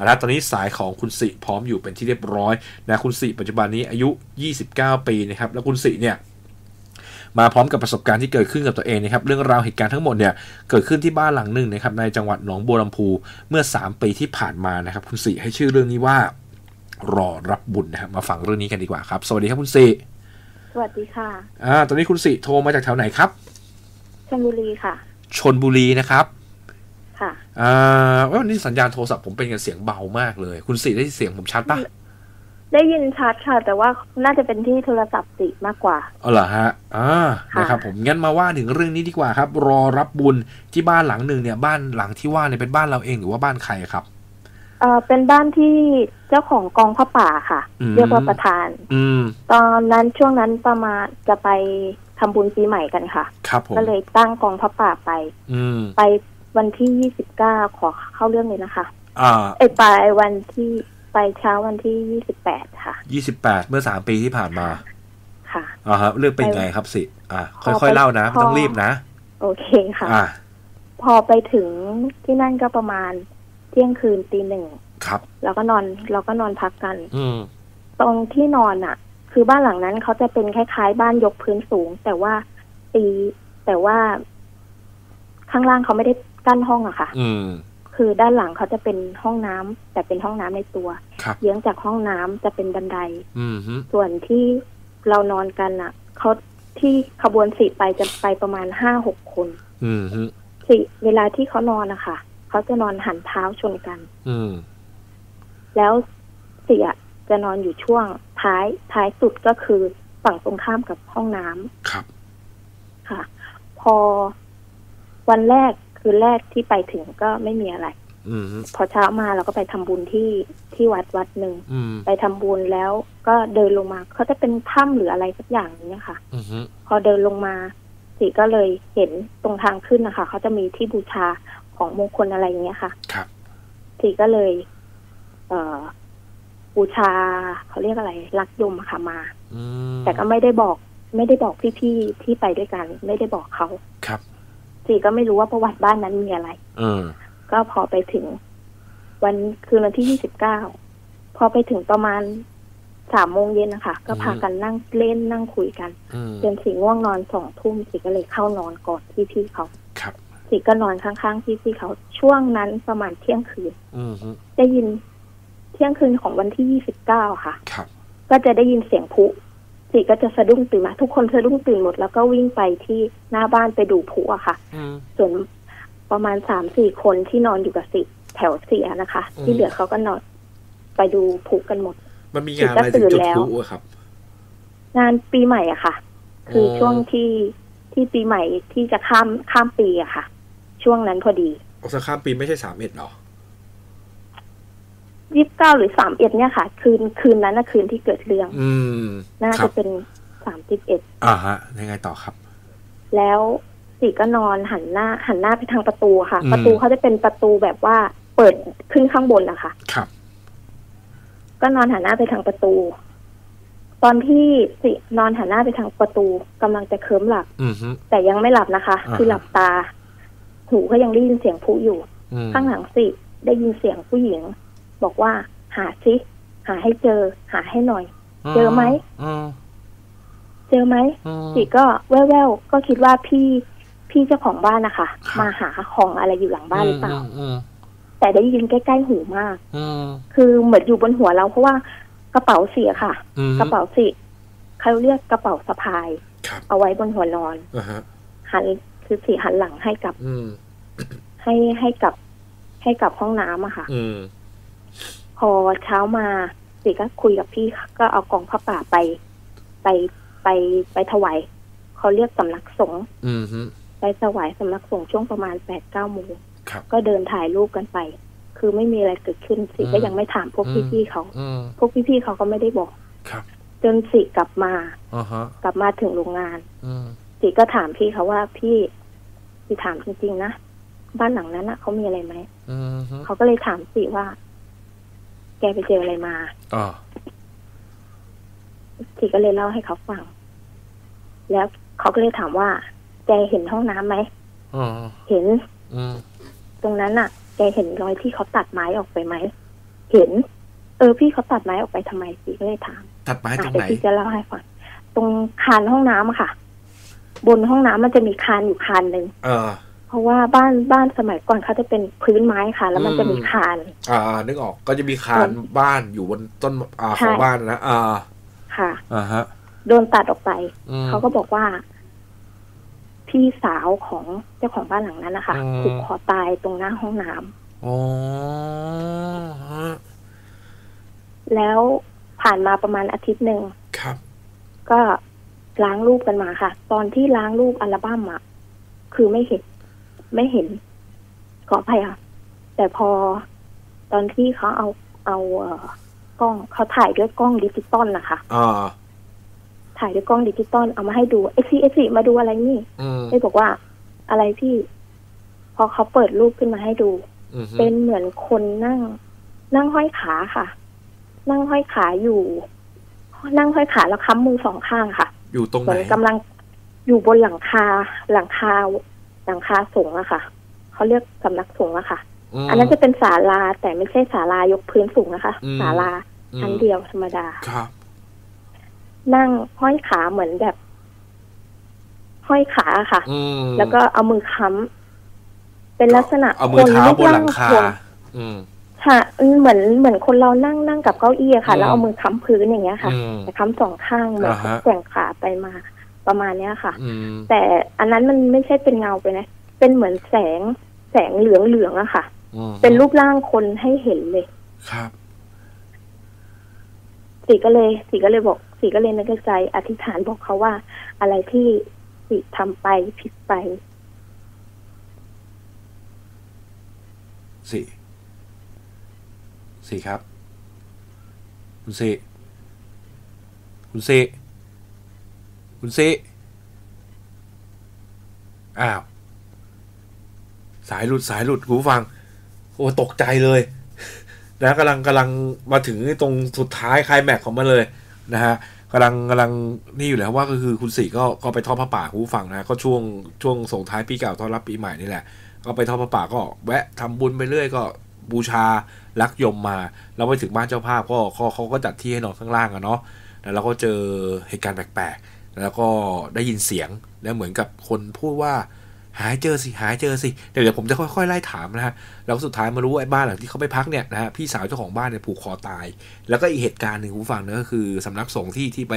เอาละตอนนี้สายของคุณสิพร้อมอยู่เป็นที่เรียบร้อยนะคุณสิปัจจุบันนี้อายุ 29 ปีนะครับแล้วคุณสิเนี่ยมาพร้อมกับประสบการณ์ที่เกิดขึ้นกับตัวเองนะครับเรื่องราวเหตุการณ์ทั้งหมดเนี่ยเกิดขึ้นที่บ้านหลังหนึ่งนะครับในจังหวัดหนองบัวลำพูเมื่อ 3 ปีที่ผ่านมานะครับคุณสิให้ชื่อเรื่องนี้ว่ารอรับบุญนะครับมาฟังเรื่องนี้กันดีกว่าครับสวัสดีครับคุณสิสวัสดีค่ะอ่าตอนนี้คุณสิโทรมาจากแถวไหนครับชลบุรีค่ะชนบุรีนะครับ ค่ะอ่าว่าวันนี้สัญญาณโทรศัพท์ผมเป็นกันเสียงเบามากเลย คุณสิได้เสียงผมชัดปะได้ยินชัดค่ะ แต่ว่าน่าจะเป็นที่โทรศัพท์ติมากกว่าอ๋อเหรอฮะอ่าค่ะนะครับผมงั้นมาว่าถึงเรื่องนี้ดีกว่าครับ รอรับบุญที่บ้านหลังหนึ่งเนี่ย บ้านหลังที่ว่าเนี่ยเป็นบ้านเราเองหรือว่าบ้านใครครับเอ่อเป็นบ้านที่เจ้าของกองผ้าป่าค่ะอืมเรียกว่าประธาน อืม ตอนนั้นช่วงนั้นประมาณจะไปทำบุญปีใหม่กันค่ะ ครับผมก็เลยตั้งกองผ้าป่าไป อืมไป วันที่ยี่สิบเก้าขอเข้าเรื่องเลยนะคะ อ่าเอยไปวันที่ไปเช้าวันที่ยี่สิบแปดค่ะยี่สิบแปดเมื่อสามปีที่ผ่านมา ค่ะอ่าครับเรื่องเป็นไงครับสิ อ่าพอค่อยๆเล่านะพอไม่ต้องรีบนะ โอเคค่ะ อ่าพอไปถึงที่นั่นก็ประมาณเที่ยงคืนตีหนึ่งครับเราก็นอนเราก็นอนพักกัน อืมตรงที่นอนอะ คือบ้านหลังนั้นเขาจะเป็นคล้ายๆ บ้านยกพื้นสูง แต่ว่าตีแต่ว่าข้างล่างเขาไม่ได้ กั้นห้องอะค่ะ อืม คือด้านหลังเขาจะเป็นห้องน้ำแต่เป็นห้องน้ำในตัวครับเยื้องจากห้องน้ำจะเป็นบันได อืมฮึส่วนที่เรานอนกันอะเขาที่ขบวนสีไปจะไปประมาณห้าหกคน อืมฮึสิเวลาที่เขานอนนะคะเขาจะนอนหันเท้าชนกัน อืม แล้วเสียจะนอนอยู่ช่วงท้ายท้ายสุดก็คือฝั่งตรงข้ามกับห้องน้ำครับ ค่ะ พอวันแรก คือแรกที่ไปถึงก็ไม่มีอะไรอืมฮึพอเช้ามาเราก็ไปทำบุญที่ที่วัดวัดหนึ่งอืมไปทำบุญแล้วก็เดินลงมาเขาจะเป็นถ้ำหรืออะไรสักอย่างนี้ยค่ะอืมฮึพอเดินลงมาสีก็เลยเห็นตรงทางขึ้นนะคะเขาจะมีที่บูชาของมงคลอะไรอย่างเงี้ยค่ะครับสีก็เลย เอ่อบูชาเขาเรียกอะไรรักยมอะค่ะมาอืมแต่ก็ไม่ได้บอก ไม่ได้บอกพี่ๆที่ไปด้วยกัน ไม่ได้บอกเขาครับ สีก็ไม่รู้ว่าประวัติบ้านนั้นมีอะไรเออก็พอไปถึง วันคืนวันที่ยี่สิบเก้าพอไปถึงประมาณสามโมงเย็นนะคะก็พากันนั่งเล่นนั่งคุยกันอืมจนสีง่วงนอนสองทุ่มสีก็เลยเข้านอนก่อนที่พี่เขาครับสีก็นอนข้างๆพี่พี่เขาช่วงนั้นประมาณเที่ยงคืนอืมฮึได้ยินเที่ยงคืนของวันที่ยี่สิบเก้าค่ะครับก็จะได้ยินเสียงพ ลุสีก็จะสะดุ้งตื่นมา ทุกคนสะดุ้งตื่นหมด แล้วก็วิ่งไปที่หน้าบ้านไปดูพลุอะค่ะอืมส่วนประมาณสามสี่คนที่นอนอยู่กับสิแถวเสียนะคะอืมที่เหลือเขาก็นอนไปดูพลุกันหมด มันมีงานอะไรถึงจุดพลุอะครับ งานปีใหม่อะค่ะ คือออช่วงที่ที่ปีใหม่ที่จะข้ามข้ามปีอะค่ะ ช่วงนั้นพอดีออกสักข้ามปีไม่ใช่สามเอ็ดหรอ ยี่สิบเก้าหรือสามเอ็ดเนี่ยค่ะ คืนคืนนั้นนะคืนที่เกิดเรื่อง อืมน่าครัจะบเป็นสามสิบเอ็ดอ่าฮะยังไงต่อครับ แล้วสีก็นอนหันหน้า หันหน้าไปทางประตูค่ะอืมประตูเขาจะเป็นประตูแบบว่าเปิดขึ้นข้างบนนะคะครับ ก็นอนหันหน้าไปทางประตู ตอนที่สินอนหันหน้าไปทางประตูกำลังจะเคลิ้มหลับอืมฮึแต่ยังไม่หลับนะคะอ่าฮะคือหลับตา หูก็ยังได้ยินเสียงผู้อยู่อืมข้างหลังสิได้ยินเสียงผู้หญิง บอกว่า หาซิหาให้เจอ หาให้หน่อย เจอไหมอืมเจอไหมอืมสิก็แว่วๆก็คิดว่าพี่พี่เจ้าของบ้านนะคะครับมาหาของอะไรอยู่หลังบ้านหรือเปล่าอืมแต่ได้ยินใกล้ๆหูมากอืมคือเหมือนอยู่บนหัวเราเพราะว่ากระเป๋าเสียค่ะอืมกระเป๋าสิเขาเรียกกระเป๋าสะพายครับเอาไว้บนหัวนอนอ่าฮะหันคือสีหันหลังให้กับอืมให้ให้กับให้กับห้องน้ำอะค่ะอืม พอเช้ามาสิก็คุยกับพี่ก็เอากองผ้าป่าไป ไปไปไปถวายเขาเรียกสำนักสงฆ์อืมฮึไปถวายสำนักสงฆ์ช่วงประมาณแปดเก้าโมงครับก็เดินถ่ายรูปกันไป คือไม่มีอะไรเกิดขึ้นสิอืมก็ยังไม่ถามพวกอืมพี่ๆเขาอืมพวกพี่ๆเขาก็ไม่ได้บอกครับจนสิกลับมาอ่าฮะกลับมาถึงโรงงานอืมสิก็ถามพี่เขาว่าพี่สิถามจริงๆนะบ้านหลังนั้นนะเขามีอะไรไหมอืมฮึเขาก็เลยถามสิว่า แกไปเจออะไรมาอ่าสิก็เลยเล่าให้เขาฟัง แล้วเขาก็เลยถามว่า แกเห็นห้องน้ำไหมอ่าเห็นอืมตรงนั้นน่ะ แกเห็นรอยที่เขาตัดไม้ออกไปไหม เห็น เออ พี่เขาตัดไม้ออกไปทำไมสีก็เลยถาม ตัดไม้ตรงเดี๋ไหยนวพี่จะเล่าให้ฟัง ตรงคานห้องน้ำอะค่ะ บนห้องน้ำมันจะมีคานอยู่คานหนึ่งเออ เพราะว่าบ้านบ้านสมัยก่อนเขาจะเป็นพื้นไม้ค่ะ แล้วมันจะมีคาน อ่า นึกออกก็จะมีคานบ้านอยู่บนต้นอ่าใช่ของบ้านนะอ่าค่ะอ่าฮะ โดนตัดออกไปอืมเขาก็บอกว่า พี่สาวของเจ้าของบ้านหลังนั้นนะคะอืมผูกคอตายตรงหน้าห้องน้ำอ๋อฮะแล้วผ่านมาประมาณอาทิตย์หนึ่งครับ ก็ล้างรูปกันมาค่ะ ตอนที่ล้างรูปอัลบั้มอะคือไม่เห็น ไม่เห็นขออภัยค่ะ แต่พอตอนที่เขาเอาเอาเอ่อกล้องเขาถ่ายด้วยกล้องดิจิตอลนะคะอ่าถ่ายด้วยกล้องดิจิตอลเอามาให้ดูเอซีเอซีมาดูอะไรนี่อืมได้บอกว่าอะไรพี่ พอเขาเปิดรูปขึ้นมาให้ดูอืมฮึเป็นเหมือนคนนั่ง นั่งห้อยขาค่ะ นั่งห้อยขาอยู่ นั่งห้อยขาแล้วค้ำมือสองข้างค่ะ อยู่ตรงเหไหมืนอนกำลังอยู่บนหลังคาหลังคา หลังคาสูงอะค่ะเขาเรียกสำนักสูงอะค่ะ อันนั้นจะเป็นศาลาแต่ไม่ใช่ศาลายกพื้นสูงนะคะศาลาชั้นเดียวธรรมดาครับ นั่งห้อยขาเหมือนแบบ ห้อยขาค่ะแล้วก็เอามือค้ำเป็นลักษณะเอามือเท้าบนหลังคาคนอืมค่ะเหมือนเหมือนคนเรานั่งนั่งกับเก้าอี้ค่ะ แล้วเอามือค้ำพื้นอย่างเงี้ยค่ะแต่ค้ำสองข้างเหมือนแกว่งขาไปมา ประมาณเนี้ยค่ะอืมแต่อันนั้นมันไม่ใช่เป็นเงาไปนะ เป็นเหมือนแสงแสงเหลืองเหลืองๆอะค่ะอืมเป็นรูปร่างคนให้เห็นเลย ครับสีก็เลยสีก็เลยบอกสีก็เลยนึกในใจอธิษฐานบอกเขาว่า อะไรที่สีทำไปผิดไปสี่สี่ครับ คุณสี่คุณสี่ คุณสี่อ้าว สายหลุดสายหลุดคุณฟัง โอ้ตกใจเลยนะกำลังกำลังมาถึงตรงสุดท้ายคลายแม็กของมันเลยนะฮะกำลังกำลังนี่อยู่แล้วว่าก็คือคุณสี่ก็ก็ไปทอดผ้าป่าคุณฟังนะก็ช่วงช่วงส่งท้ายปีเก่าต้อนรับปีใหม่นี่แหละ ก็ไปทอดผ้าป่าก็แวะทำบุญไปเรื่อยก็บูชารักยมมา แล้วไปถึงบ้านเจ้าภาพก็เขาเขาก็จัดที่ให้นอนข้างล่างอะเนาะแล้วเราก็เจอเหตุการณ์แปลกๆ แล้วก็ได้ยินเสียงแล้วเหมือนกับคนพูดว่าหายเจอสิหายเจอสิเดี๋ยวผมจะค่อยๆไล่ถามนะฮะแล้วสุดท้ายมารู้ว่าไอ้บ้านหลังที่เขาไปพักเนี่ยนะฮะพี่สาวเจ้าของบ้านเนี่ยผูกคอตาย แล้วก็อีกเหตุการณ์หนึ่งคุณผู้ฟังเนี่ยก็คือสำนักสงฆ์ที่ที่ไป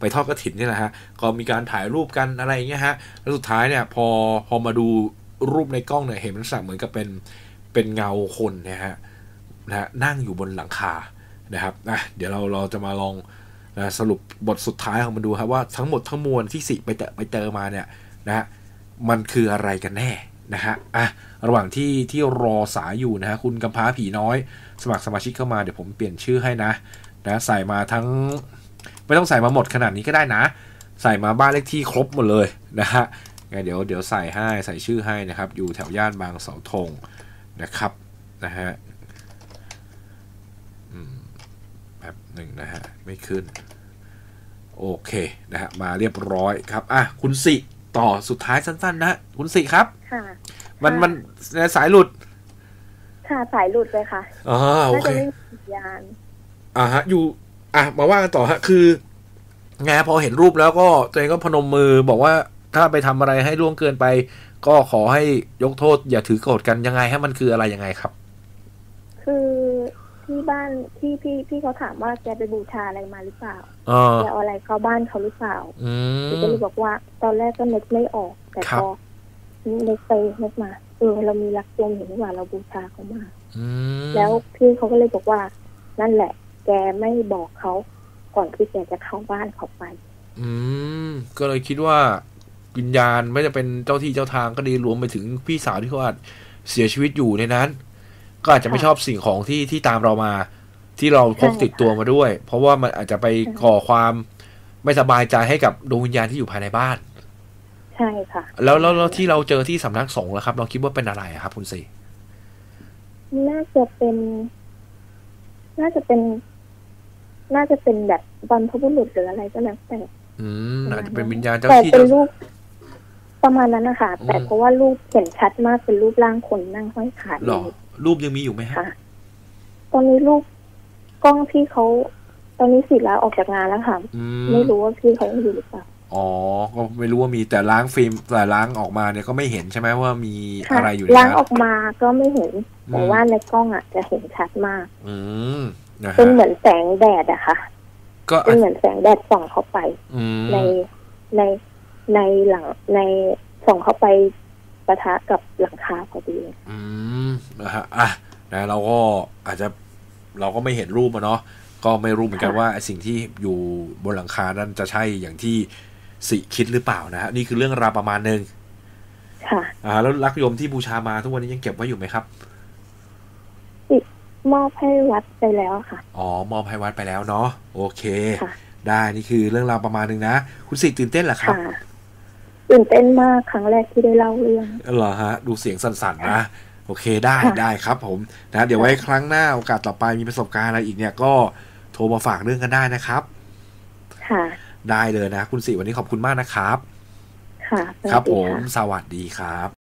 ไปทอดกระถินเนี่ยแหละฮะก็มีการถ่ายรูปกันอะไรอย่างเงี้ยฮะแล้วสุดท้ายเนี่ยพอพอมาดูรูปในกล้องเนี่ยเห็นลักษณะเหมือนกับเป็นเป็นเงาคนนะฮะนะฮะนั่งอยู่บนหลังคานะครับอะเดี๋ยวเราเราจะมาลอง นะสรุปบทสุดท้ายของมันดูครับว่าทั้งหมดทั้งมวลที่สิไปเจอไปเจอมาเนี่ยนะฮะมันคืออะไรกันแน่นะฮะอะระหว่างที่ที่รอสายอยู่นะฮะคุณกำพร้าผีน้อย สมัครสมาชิกเข้ามาเดี๋ยวผมเปลี่ยนชื่อให้นะนะใส่มาทั้ง ไม่ต้องใส่มาหมดขนาดนี้ก็ได้นะ ใส่มาบ้านเลขที่ครบหมดเลยนะฮะงั้นเดี๋ยวเดี๋ยวใส่ให้ใส่ชื่อให้นะครับ อยู่แถวย่านบางเสาธงนะครับนะฮะอืมแป๊บหนึ่งนะฮะไม่ขึ้น โอเคนะฮะมาเรียบร้อยครับอะคุณสิต่อสุดท้ายสั้น ๆ นะคุณสิครับ ค่ะ มันค่ะมันสายหลุด ค่ะสายหลุดเลยค่ะอ๋อโอน่าเคจะไม่มีสัญญาณอ่าฮะ อยู่ อะมาว่ากันต่อฮะ คือไงพอเห็นรูปแล้วก็ตัวเองก็พนมมือบอกว่าถ้าไปทำอะไรให้ล่วงเกินไป ก็ขอให้ยกโทษ อย่าถือโกรธกันยังไงให้มันคืออะไรยังไงครับ คือ ที่บ้านที่พี่พี่เขาถามว่าแกไปบูชาอะไรมาหรือเปล่าอ๋อแกเอาอะไรเข้าบ้านเขาหรือเปล่าอืพี่มก็เลยบอกว่า ตอนแรกก็นึกไม่ออก แต่ครัพบอนึกไปนึกมาเออเรามีรักจมเห็นว่าเราบูชาเขามาอืมแล้วพี่เขาก็เลยบอกว่า นั่นแหละ แกไม่บอกเขาก่อนที่แกจะเข้าบ้านเขาไป อืมก็เลยคิดว่าวิญญาณไม่จะเป็นเจ้าที่เจ้าทางก็ดีรวมไปถึงพี่สาวที่เขาอาจเสียชีวิตอยู่ในนั้น ก็อาจจะไม่ค่ะชอบสิ่งของที่ที่ตามเรามา ที่เราพกใช่ติดตัวมาด้วย เพราะว่ามันอาจจะไปก่อความไม่สบายใจให้กับดวงวิญญาณที่อยู่ภายในบ้าน ใช่ค่ะ แล้วแล้วแล้วที่เราเจอที่สำนักสงฆ์ล่ะครับ เราคิดว่าเป็นอะไรอะครับ คุณสีน่าจะเป็น น่าจะเป็น น่าจะเป็นแบบบรรพบุรุษหรืออะไรก็แล้วแต่อืมอาจจะเป็นวิญญาณเจ้าแต่ที่เป็นเจ้ารูปประมาณนั้นนะคะอืมแต่เพราะว่ารูปเห็นชัดมากเป็นรูปร่างคนนั่งห้อยขาหรออยู่ รูปยังมีอยู่ไหมฮะค่ะตอนนี้รูปกล้องที่เขาตอนนี้สิลาออกจากงานแล้วค่ะอืไม่รู้ว่าพี่เขายังอยู่หรือเปล่า อ๋อ ก็ไม่รู้ว่ามีแต่ล้างฟิล์มแต่ล้างออกมาเนี่ยก็ไม่เห็นใช่ไหมว่ามีค่ะอะไรอยู่ในล้างนั้นออกมาก็ไม่เห็นอืมแต่ว่าในกล้องอะจะเห็นชัดมาก อืมนะเป็นฮะเหมือนแสงแดดอะค่ะ ก็เป็นเหมือนแสงแดดส่องเข้าไปอืมในในในหลังในส่องเข้าไป ปะทะกับหลังคาพอดีอืมนะฮะอะนะเราก็อาจจะเราก็ไม่เห็นรูปอะเนาะก็ไม่รู้เหมือนกันค่ะว่าไอ้สิ่งที่อยู่บนหลังคานั้นจะใช่อย่างที่สิคิดหรือเปล่านะฮะนี่คือเรื่องราวประมาณหนึ่งค่ะ อ่า แล้วรักยมที่บูชามาทุกวันนี้ยังเก็บไว้อยู่ไหมครับมอบให้วัดไปแล้วค่ะ อ๋อ มอบให้วัดไปแล้วเนาะ โอเคค่ะได้ นี่คือเรื่องราวประมาณหนึ่งนะ คุณสิตื่นเต้นเหรอครับค่ะ ตื่นเต้นมากครั้งแรกที่ได้เล่าเรื่องเหรอฮะ ดูเสียงสั่นๆนะโอเคได้ค่ะได้ครับผมนะเดี๋ยวไว้ครั้งหน้าโอกาสต่อไปมีประสบการณ์อะไรอีกเนี่ยก็โทรมาฝากเรื่องกันได้นะครับ ค่ะ ได้เลยนะ คุณสิวันนี้ขอบคุณมากนะครับ ค่ะสวัสครับดีผมค่ะสวัสดีครับ